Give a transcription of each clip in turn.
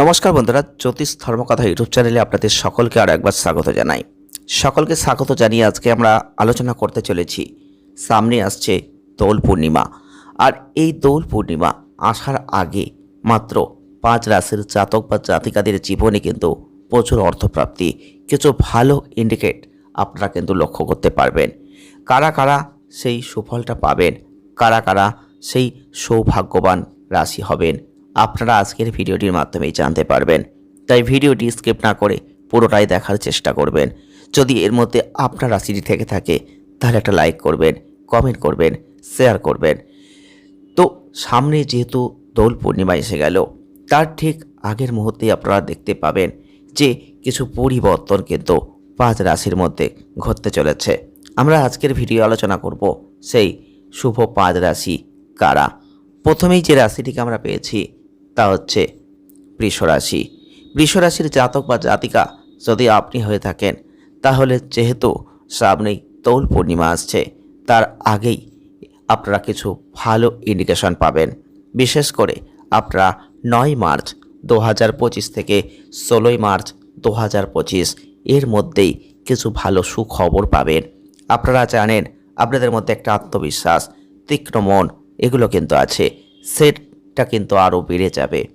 নমস্কার বন্ধুরা, জ্যোতিষ ধর্মকথা ইউটিউব চ্যানেলে আপনাদের সকলকে আর একবার স্বাগত জানাই। সকলকে স্বাগত জানিয়ে আজকে আমরা আলোচনা করতে চলেছি। সামনে আসছে দোল পূর্ণিমা, আর এই দোল পূর্ণিমা আসার আগে মাত্র পাঁচ রাশির জাতক বা জাতিকাদের জীবনে কিন্তু প্রচুর অর্থপ্রাপ্তি, কিছু ভালো ইন্ডিকেট আপনারা কিন্তু লক্ষ্য করতে পারবেন। কারা কারা সেই সুফলটা পাবেন, কারা কারা সেই সৌভাগ্যবান রাশি হবেন আপনারা আজকের ভিডিওটির মাধ্যমেই জানতে পারবেন। তাই ভিডিওটি স্কিপ না করে পুরোটাই দেখার চেষ্টা করবেন। যদি এর মধ্যে আপনার রাশিটি থেকে থাকে, তাহলে একটা লাইক করবেন, কমেন্ট করবেন, শেয়ার করবেন। তো সামনে যেহেতু দোল পূর্ণিমা এসে গেল, তার ঠিক আগের মুহূর্তেই আপনারা দেখতে পাবেন যে কিছু পরিবর্তন কিন্তু পাঁচ রাশির মধ্যে ঘটতে চলেছে। আমরা আজকের ভিডিও আলোচনা করব সেই শুভ পাঁচ রাশি কারা? প্রথমেই যে রাশিটিকে আমরা পেয়েছি তা হচ্ছে বৃষ রাশি বৃষ রাশির জাতক বা জাতিকা যদি আপনি হয়ে থাকেন, তাহলে যেহেতু সামনেই দোল পূর্ণিমা আসছে, তার আগেই আপনারা কিছু ভালো ইন্ডিকেশন পাবেন। বিশেষ করে আপনারা নয় মার্চ দু হাজার পঁচিশ থেকে ষোলোই মার্চ দু হাজার পঁচিশ এর মধ্যেই কিছু ভালো সুখবর পাবেন। আপনারা জানেন, আপনাদের মধ্যে একটা আত্মবিশ্বাস, তীক্ষ্ণ মন, এগুলো কিন্তু আছে। সেটা কিন্তু আরও বেড়ে যাবে।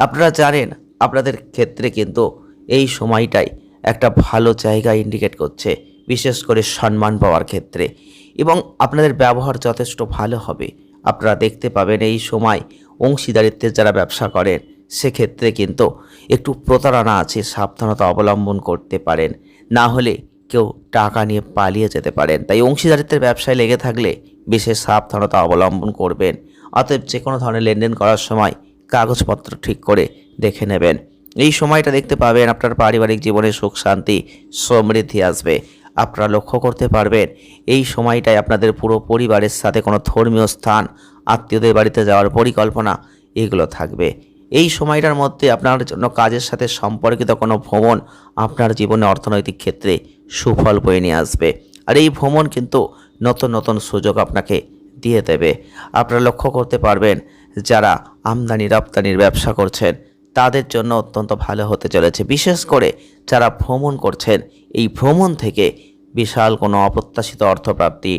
আপনারা জানেন, আপনাদের ক্ষেত্রে কিন্তু এই সময়টাই একটা ভালো জায়গা ইন্ডিকেট করছে, বিশেষ করে সম্মান পাওয়ার ক্ষেত্রে। এবং আপনাদের ব্যবহার যথেষ্ট ভালো হবে। আপনারা দেখতে পাবেন এই সময় অংশীদারিত্বের যারা ব্যবসা করেন, সেক্ষেত্রে কিন্তু একটু প্রতারণা আছে, সাবধানতা অবলম্বন করতে পারেন। না হলে কেউ টাকা নিয়ে পালিয়ে যেতে পারেন। তাই অংশীদারিত্বের ব্যবসায় লেগে থাকলে বিশেষ সাবধানতা অবলম্বন করবেন। অতএব যে কোনো ধরনের লেনদেন করার সময় কাগজপত্র ঠিক করে দেখে নেবেন। এই সময়টা দেখতে পাবেন আপনার পারিবারিক জীবনে সুখ, শান্তি, সমৃদ্ধি আসবে। আপনারা লক্ষ্য করতে পারবেন, এই সময়টায় আপনাদের পুরো পরিবারের সাথে কোনো ধর্মীয় স্থান, আত্মীয়দের বাড়িতে যাওয়ার পরিকল্পনা এগুলো থাকবে। এই সময়টার মধ্যে আপনার জন্য কাজের সাথে সম্পর্কিত কোনো ভ্রমণ আপনার জীবনে অর্থনৈতিক ক্ষেত্রে সুফল বয়ে নিয়ে আসবে। আর এই ভ্রমণ কিন্তু নতুন নতুন সুযোগ আপনাকে দিয়ে দেবে। আপনারা লক্ষ্য করতে পারবেন, যারা আমদানি, রপ্তানির ব্যবসা করছেন, তাদের জন্য অত্যন্ত ভালো হতে চলেছে। বিশেষ করে যারা ভ্রমণ করছেন, এই ভ্রমণ থেকে বিশাল কোনো অপ্রত্যাশিত অর্থপ্রাপ্তি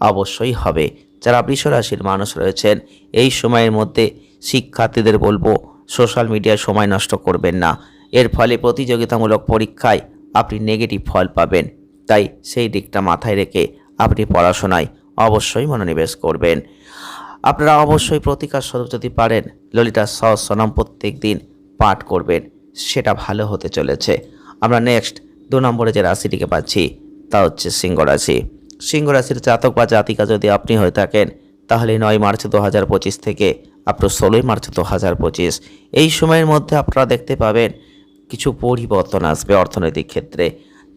অবশ্যই হবে। যারা বৃষরাশির মানুষ রয়েছেন, এই সময়ের মধ্যে শিক্ষার্থীদের বলব, সোশ্যাল মিডিয়ায় সময় নষ্ট করবেন না। এর ফলে প্রতিযোগিতামূলক পরীক্ষায় আপনি নেগেটিভ ফল পাবেন। তাই সেই দিকটা মাথায় রেখে আপনি পড়াশোনায় অবশ্যই মনোনিবেশ করবেন। আপনারা অবশ্যই প্রতিকার স্বরূপ যদি পারেন, ললিতা সহস্রনাম প্রত্যেক দিন পাঠ করবেন, সেটা ভালো হতে চলেছে। আমরা নেক্সট দু নম্বরে যে রাশিটিকে পাচ্ছি, তা হচ্ছে সিংহ রাশি। সিংহ রাশির জাতক বা জাতিকা যদি আপনি হয়ে থাকেন, তাহলে নয় মার্চ দু হাজার পঁচিশ থেকে আপনার ষোলোই মার্চ দু হাজার পঁচিশ। এই সময়ের মধ্যে আপনারা দেখতে পাবেন কিছু পরিবর্তন আসবে অর্থনৈতিক ক্ষেত্রে।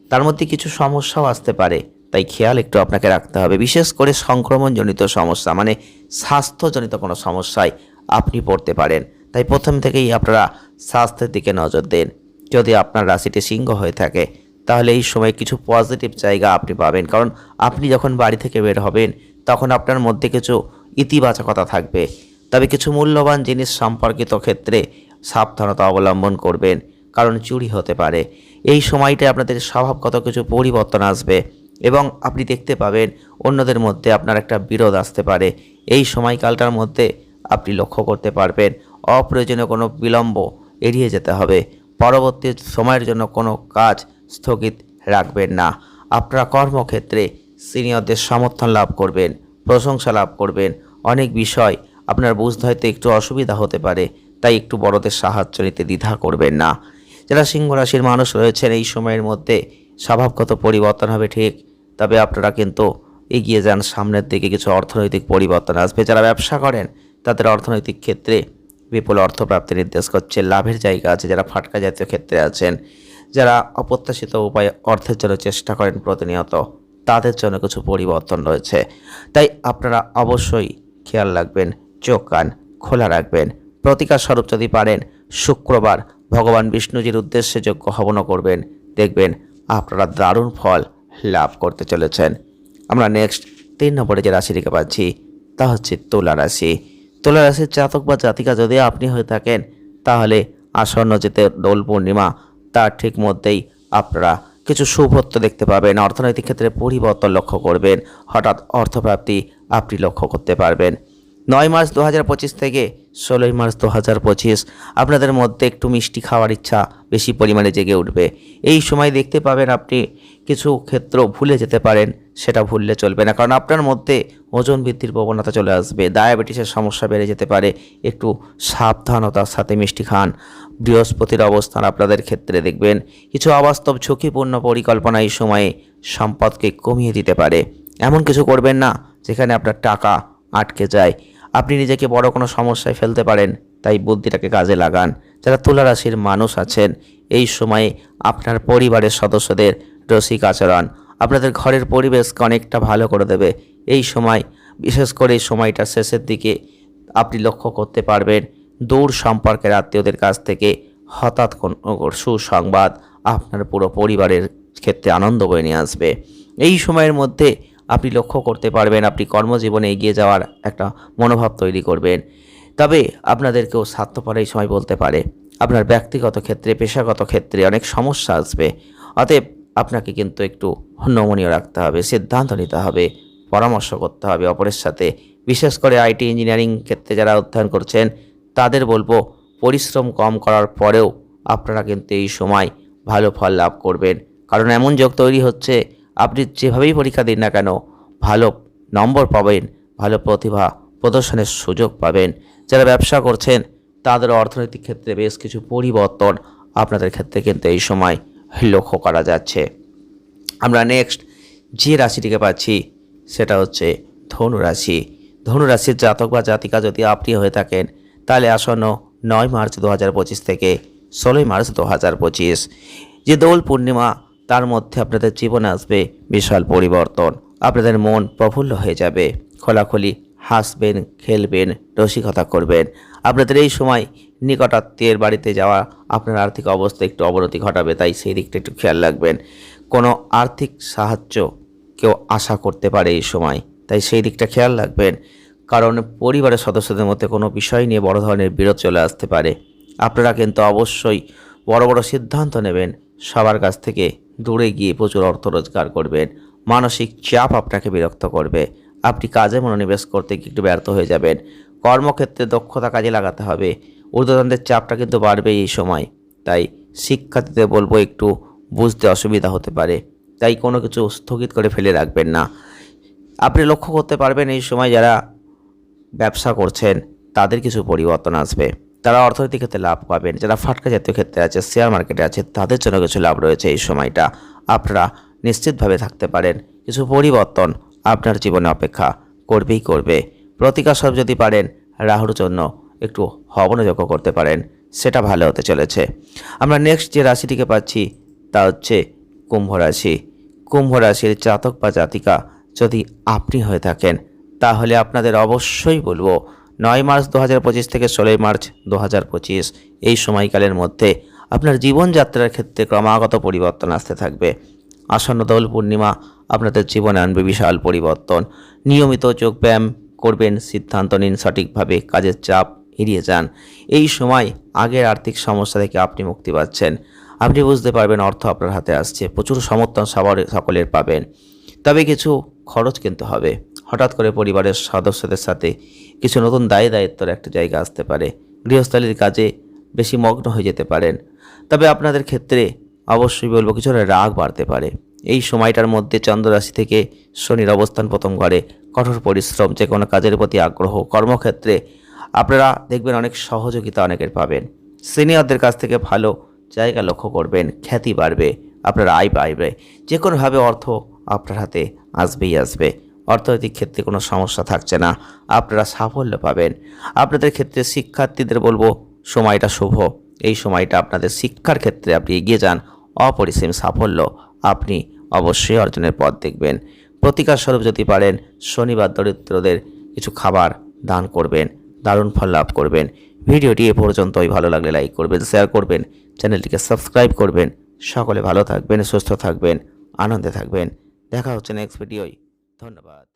তার মধ্যে কিছু সমস্যাও আসতে পারে। তাই খেয়াল একটু আপনাকে রাখতে হবে। বিশেষ করে সংক্রমণজনিত সমস্যা মানে স্বাস্থ্যজনিত কোনো সমস্যায় আপনি পড়তে পারেন। তাই প্রথম থেকেই আপনারা স্বাস্থ্যের দিকে নজর দেন। যদি আপনার রাশিটি সিংহ হয়ে থাকে, তাহলে এই সময় কিছু পজিটিভ জায়গা আপনি পাবেন। কারণ আপনি যখন বাড়ি থেকে বের হবেন, তখন আপনার মধ্যে কিছু ইতিবাচকতা থাকবে। তবে কিছু মূল্যবান জিনিস সম্পর্কিত ক্ষেত্রে সাবধানতা অবলম্বন করবেন, কারণ চুরি হতে পারে। এই সময়টায় আপনাদের স্বভাবগত কিছু পরিবর্তন আসবে। এবং আপনি দেখতে পাবেন অন্যদের মধ্যে আপনার একটা বিরোধ আসতে পারে। এই সময়কালটার মধ্যে আপনি লক্ষ্য করতে পারবেন, অপ্রয়োজনীয় কোনো বিলম্ব এড়িয়ে যেতে হবে। পরবর্তী সময়ের জন্য কোনো কাজ স্থগিত রাখবেন না। আপনারা কর্মক্ষেত্রে সিনিয়রদের সমর্থন লাভ করবেন, প্রশংসা লাভ করবেন। অনেক বিষয় আপনার বুঝতে হয়তো একটু অসুবিধা হতে পারে, তাই একটু বড়দের সাহায্য নিতে দ্বিধা করবেন না। যারা সিংহ রাশির মানুষ রয়েছেন, এই সময়ের মধ্যে স্বভাবগত পরিবর্তন হবে ঠিক। তবে আপনারা কিন্তু এগিয়ে যান, সামনের দিকে কিছু অর্থনৈতিক পরিবর্তন আসবে। যারা ব্যবসা করেন, তাদের অর্থনৈতিক ক্ষেত্রে বিপুল অর্থপ্রাপ্তি নির্দেশ করছে। লাভের জায়গা আছে, যারা ফাটকা জাতীয় ক্ষেত্রে আছেন, যারা অপ্রত্যাশিত উপায়ে অর্থের জন্য চেষ্টা করেন প্রতিনিয়ত, তাদের জন্য কিছু পরিবর্তন রয়েছে। তাই আপনারা অবশ্যই খেয়াল রাখবেন, চোখ, কান খোলা রাখবেন। প্রতিকার স্বরূপ যদি পারেন, শুক্রবার ভগবান বিষ্ণুজির উদ্দেশ্যে যোগ্য হবন করবেন। দেখবেন আপনারা দারুণ ফল লাভ করতে চলেছেন। আমরা নেক্সট তিন নম্বরে যে রাশি রাশিটিকে পাচ্ছি, তা হচ্ছে তুলা রাশি। তুলা রাশির জাতক বা জাতিকা যদি আপনি হয়ে থাকেন, তাহলে আসন্ন যেতে দোল পূর্ণিমা তার ঠিক মধ্যেই আপনারা কিছু শুভত্ব দেখতে পাবেন। অর্থনৈতিক ক্ষেত্রে পরিবর্তন লক্ষ্য করবেন। হঠাৎ অর্থপ্রাপ্তি আপনি লক্ষ্য করতে পারবেন। নয় মার্চ দু হাজার পঁচিশ থেকে ষোলোই মার্চ দু হাজার পঁচিশ। আপনাদের মধ্যে একটু মিষ্টি খাওয়ার ইচ্ছা বেশি পরিমাণে জেগে উঠবে। এই সময় দেখতে পাবেন আপনি কিছু ক্ষেত্র ভুলে যেতে পারেন, সেটা ভুললে চলবে না। কারণ আপনার মধ্যে ওজন বৃদ্ধির প্রবণতা চলে আসবে, ডায়াবেটিসের সমস্যা বেড়ে যেতে পারে, একটু সাবধানতার সাথে মিষ্টি খান। বৃহস্পতির অবস্থান আপনাদের ক্ষেত্রে দেখবেন, কিছু অবাস্তব ঝুঁকিপূর্ণ পরিকল্পনা এই সময়ে সম্পদকে কমিয়ে দিতে পারে। এমন কিছু করবেন না, যেখানে আপনার টাকা আটকে যায়। আপনি নিজেকে বড় কোনো সমস্যায় ফেলতে পারেন, তাই বুদ্ধিটাকে কাজে লাগান। যারা তুলা রাশির মানুষ আছেন, এই সময়ে আপনার পরিবারের সদস্যদের রসিক আচরণ, আপনাদের ঘরের পরিবেশকে অনেকটা ভালো করে দেবে। এই সময়, বিশেষ করে এই সময়টার শেষের দিকে আপনি লক্ষ্য করতে পারবেন, দূর সম্পর্কের আত্মীয়দের কাছ থেকে হঠাৎ কোনো সুসংবাদ আপনার পুরো পরিবারের ক্ষেত্রে আনন্দ বয়ে নিয়ে আসবে। এই সময়ের মধ্যে আপনি লক্ষ্য করতে পারবেন, আপনি কর্মজীবনে এগিয়ে যাওয়ার একটা মনোভাব তৈরি করবেন। তবে আপনাদেরকেও স্বার্থপর এই সময় বলতে পারে। আপনার ব্যক্তিগত ক্ষেত্রে, পেশাগত ক্ষেত্রে অনেক সমস্যা আসবে। অতএব আপনাকে কিন্তু একটু নমনীয় রাখতে হবে, সিদ্ধান্ত নিতে হবে, পরামর্শ করতে হবে অপরের সাথে। বিশেষ করে আইটি ইঞ্জিনিয়ারিং ক্ষেত্রে যারা অধ্যয়ন করছেন, তাদের বলব পরিশ্রম কম করার পরেও আপনারা কিন্তু এই সময় ভালো ফল লাভ করবেন। কারণ এমন যোগ তৈরি হচ্ছে আপনি যেভাবেই পরীক্ষা দিন না কেন, ভালো নম্বর পাবেন, ভালো প্রতিভা প্রদর্শনের সুযোগ পাবেন। যারা ব্যবসা করছেন, তাদের অর্থনৈতিক ক্ষেত্রে বেশ কিছু পরিবর্তন আপনাদের ক্ষেত্রে কিন্তু এই সময় লক্ষ্য করা যাচ্ছে। আমরা নেক্সট যে রাশিটিকে পাচ্ছি, সেটা হচ্ছে ধনু রাশি ধনু রাশির জাতক বা জাতিকা যদি আপনি হয়ে থাকেন, তাহলে আসন্ন নয় মার্চ দু হাজার পঁচিশ থেকে ষোলোই মার্চ দু হাজার পঁচিশ। যে দোল পূর্ণিমা তার মধ্যে আপনাদের জীবনে আসবে বিশাল পরিবর্তন। আপনাদের মন প্রফুল্ল হয়ে যাবে। খোলাখুলি হাসবেন, খেলবেন, রসিকতা করবেন। আপনাদের এই সময় নিকটাত্মীয়ের বাড়িতে যাওয়া, আপনার আর্থিক অবস্থা একটু অবনতি ঘটাবে, তাই সেই দিকটা একটু খেয়াল রাখবেন। কোনো আর্থিক সাহায্য কেউ আশা করতে পারে এই সময়, তাই সেই দিকটা খেয়াল রাখবেন। কারণ পরিবারের সদস্যদের মধ্যে কোনো বিষয় নিয়ে বড় ধরনের বিরোধ চলে আসতে পারে। আপনারা কিন্তু অবশ্যই বড় বড় সিদ্ধান্ত নেবেন সবার কাছ থেকে। দূরে গিয়ে প্রচুর অর্থ রোজগার করবেন। মানসিক চাপ আপনাকে বিরক্ত করবে। আপনি কাজে মনোনিবেশ করতে গিয়ে একটু ব্যর্থ হয়ে যাবেন। কর্মক্ষেত্রে দক্ষতা কাজে লাগাতে হবে। ঊর্ধ্বতনদের চাপটা কিন্তু বাড়বে এই সময়। তাই শিক্ষার্থীদের বলব একটু বুঝতে অসুবিধা হতে পারে। তাই কোনো কিছু স্থগিত করে ফেলে রাখবেন না। আপনি লক্ষ্য করতে পারবেন এই সময় যারা ব্যবসা করছেন, তাদের কিছু পরিবর্তন আসবে। তারা অর্থনৈতিক ক্ষেত্রে লাভ পাবেন, যারা ফাটকা জাতীয় ক্ষেত্রে আছে শেয়ার মার্কেটে আছে, তাদের জন্য কিছু লাভ রয়েছে এই সময়টা। আপনারা নিশ্চিতভাবে থাকতে পারেন। কিছু পরিবর্তন আপনার জীবনে অপেক্ষা করবেই করবে। প্রতিকার সব যদি পারেন, রাহুর জন্য একটু হবনযোগ্য করতে পারেন। সেটা ভালো হতে চলেছে। আমরা নেক্সট যে রাশিটিকে পাচ্ছি, তা হচ্ছে কুম্ভ রাশি। কুম্ভ রাশির জাতক বা জাতিকা যদি আপনি হয়ে থাকেন, তাহলে আপনাদের অবশ্যই বলব নয় মার্চ দু হাজার পঁচিশ থেকে ষোলোই মার্চ দু হাজার পঁচিশ। এই সময়কালের মধ্যে আপনার জীবনযাত্রার ক্ষেত্রে ক্রমাগত পরিবর্তন আসতে থাকবে। আসন্ন দোল পূর্ণিমা আপনাদের জীবনে আনবে বিশাল পরিবর্তন। নিয়মিত যোগব্যায়াম করবেন, সিদ্ধান্ত নিন, সঠিকভাবে কাজের চাপ এড়িয়ে যান। এই সময় আগের আর্থিক সমস্যা থেকে আপনি মুক্তি পাচ্ছেন। আপনি বুঝতে পারবেন অর্থ আপনার হাতে আসছে, প্রচুর সমর্থন সবার সকলের পাবেন। তবে কিছু খরচ কিন্তু হবে। হঠাৎ করে পরিবারের সদস্যদের সাথে কিছু নতুন দায় দায়িত্বর একটা জায়গা আসতে পারে। গৃহস্থালির কাজে বেশি মগ্ন হয়ে যেতে পারেন। তবে আপনাদের ক্ষেত্রে অবশ্যই বলব কিছুটা রাগ বাড়তে পারে। এই সময়টার মধ্যে চন্দ্ররাশি থেকে শনির অবস্থান প্রথম ঘরে। কঠোর পরিশ্রম, যে কোনো কাজের প্রতি আগ্রহ, কর্মক্ষেত্রে আপনারা দেখবেন অনেক সহযোগিতা অনেকের পাবেন। সিনিয়রদের কাছ থেকে ভালো জায়গা লক্ষ্য করবেন, খ্যাতি বাড়বে, আপনার আয় বাড়বে। যে কোনোভাবে অর্থ আপনার হাতে আসবেই আসবে। অর্থনৈতিক ক্ষেত্রে কোনো সমস্যা থাকছে না। আপনারা সাফল্য পাবেন। আপনাদের ক্ষেত্রে শিক্ষার্থীদের বলব, সময়টা শুভ। এই সময়টা আপনাদের শিক্ষার ক্ষেত্রে আপনি এগিয়ে যান। অপরিসীম সাফল্য আপনি অবশ্যই অর্জনের পথ দেখবেন। প্রতিকার স্বরূপ যদি পারেন, শনিবার দরিদ্রদের কিছু খাবার দান করবেন, দারুণ ফল লাভ করবেন। ভিডিওটি এ পর্যন্তই। ভালো লাগলে লাইক করবেন, শেয়ার করবেন, চ্যানেলটিকে সাবস্ক্রাইব করবেন। সকলে ভালো থাকবেন, সুস্থ থাকবেন, আনন্দে থাকবেন। দেখা হচ্ছে নেক্সট ভিডিওয় ধন্যবাদ।